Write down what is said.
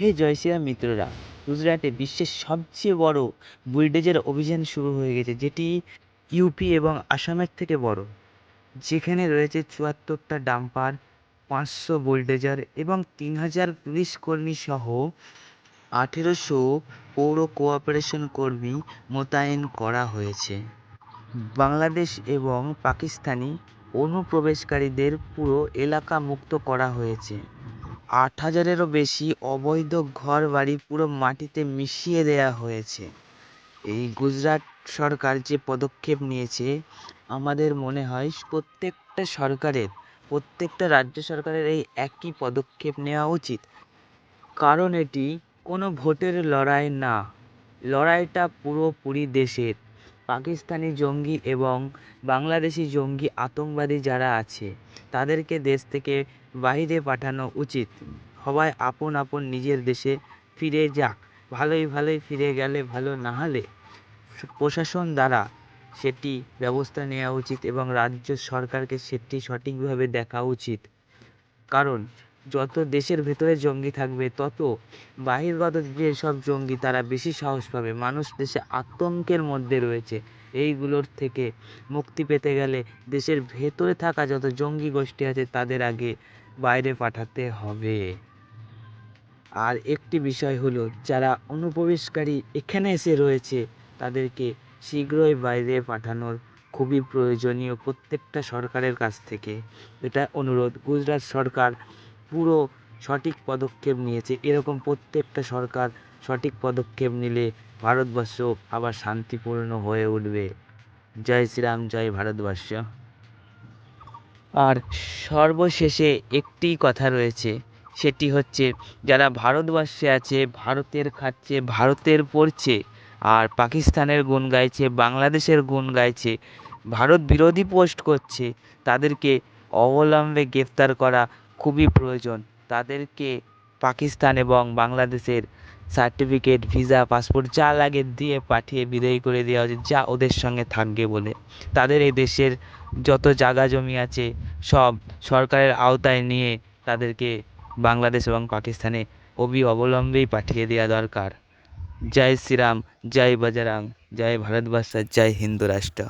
হে জয় শ্রীরাম মিত্ররা, গুজরাটে বিশ্বের সবচেয়ে বড় বুলডোজার অভিযান শুরু হয়ে গেছে, যেটি ইউপি এবং আসামের থেকে বড়। যেখানে রয়েছে চুয়াত্তরটা ডাম্পার, পাঁচশো বুলডোজার এবং তিন হাজার পুলিশ কর্মী সহ আঠেরোশো পৌর কোঅপারেশন কর্মী মোতায়েন করা হয়েছে। বাংলাদেশ এবং পাকিস্তানি অনুপ্রবেশকারীদের পুরো এলাকা মুক্ত করা হয়েছে। আট হাজারেরও বেশি অবৈধ ঘর বাড়ি পুরো মাটিতে মিশিয়ে দেওয়া হয়েছে। এই গুজরাট সরকার যে পদক্ষেপ নিয়েছে, আমাদের মনে হয় প্রত্যেকটা সরকারের, প্রত্যেকটা রাজ্য সরকারের এই একই পদক্ষেপ নেওয়া উচিত। কারণ এটি কোনো ভোটের লড়াই না। লড়াইটা পুরোপুরি দেশের। পাকিস্তানি জঙ্গি এবং বাংলাদেশি জঙ্গি আতঙ্কবাদী যারা আছে, তাদেরকে দেশ থেকে বাইরে পাঠানো উচিত। সবাই আপন আপন নিজের দেশে ফিরে যাক। ভালোই ভালোই ফিরে গেলে ভালো, না হলে প্রশাসন দ্বারা সেটি ব্যবস্থা নেওয়া উচিত এবং রাজ্য সরকারকে সেটি সঠিকভাবে দেখা উচিত। কারণ যত দেশের ভেতরে জঙ্গি থাকবে, তত বাহিরগত যেসব জঙ্গি, তারা বেশি সাহস পাবে। মানুষ দেশে আতঙ্কের মধ্যে রয়েছে। এইগুলোর থেকে মুক্তি পেতে গেলে দেশের ভেতরে থাকা যত জঙ্গি গোষ্ঠী আছে, তাদের আগে বাইরে পাঠাতে হবে। আর একটি বিষয় হলো, যারা অনুপ্রবেশকারী এখানে এসে রয়েছে, তাদেরকে শীঘ্রই বাইরে পাঠানোর খুবই প্রয়োজনীয় প্রত্যেকটা সরকারের কাছ থেকে। এটা অনুরোধ। গুজরাট সরকার পুরো সঠিক পদক্ষেপ নিয়েছে। এরকম প্রত্যেকটা সরকার সঠিক পদক্ষেপ নিলে ভারতবর্ষ আবার শান্তিপূর্ণ হয়ে উঠবে। জয় শ্রীরাম, জয় ভারতবর্ষ। আর সর্বশেষে একটিই কথা রয়েছে, সেটি হচ্ছে যারা ভারতবর্ষে আছে, ভারতের খাচ্ছে, ভারতের পড়ছে, আর পাকিস্তানের গুণ গাইছে, বাংলাদেশের গুণ গাইছে, ভারত বিরোধী পোস্ট করছে, তাদেরকে অবলম্বে গ্রেফতার করা খুবই প্রয়োজন। তাদেরকে পাকিস্তান এবং বাংলাদেশের সার্টিফিকেট, ভিসা, পাসপোর্ট যা লাগে দিয়ে পাঠিয়ে বিদায় করে দেওয়া উচিত, যা ওদের সঙ্গে থাকবে বলে। তাদের এই দেশের যত জায়গা জমি আছে, সব সরকারের আওতায় নিয়ে তাদেরকে বাংলাদেশ এবং পাকিস্তানে অবি অবলম্বেই পাঠিয়ে দেওয়া দরকার। জয় শ্রীরাম, জয় বজরং, জয় ভারতবর্ষ, জয় হিন্দু রাষ্ট্র।